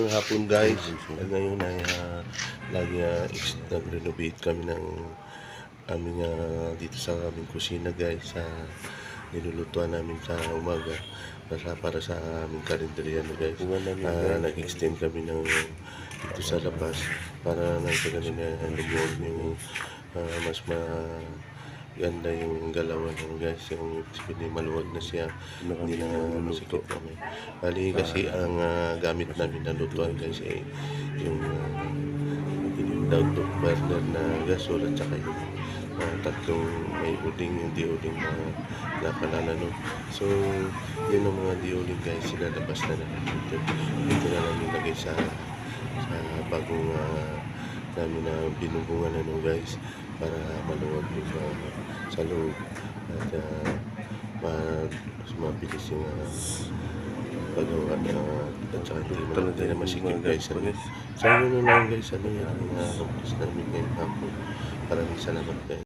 Ngayong hapon guys, at ngayon ay uh, lagi uh, nag-renovate kami ng aming ah, dito sa aming kusina guys sa nilulutuan namin sa umaga para, para sa aming karinderya no guys. Ah, nag-extend kami ng dito sa labas para nang sa kanina lumuwag yung ah, mas ma ganda yung galawan ng guys. Yung sabihin maluwag na siya hindi na masikip kami. Bali kasi ang ah, gamit namin na lutuan guys ay yung uh, yung down to burner na gasol at saka yung ah, tatlong may uding yung diuling na napalala no? So yun ang mga diuling guys silalabas na namin dito dito na lang nilagay sa sa bagong ah, namin na binubungan na no guys para maluwag yung sa, sa loob at uh, ma, mabilis yung uh, paggawa na at saka hindi mo hindi na masikip guys ano. so yun na lang guys ano yan ang uh, namin ngayong hapon. Maraming salamat guys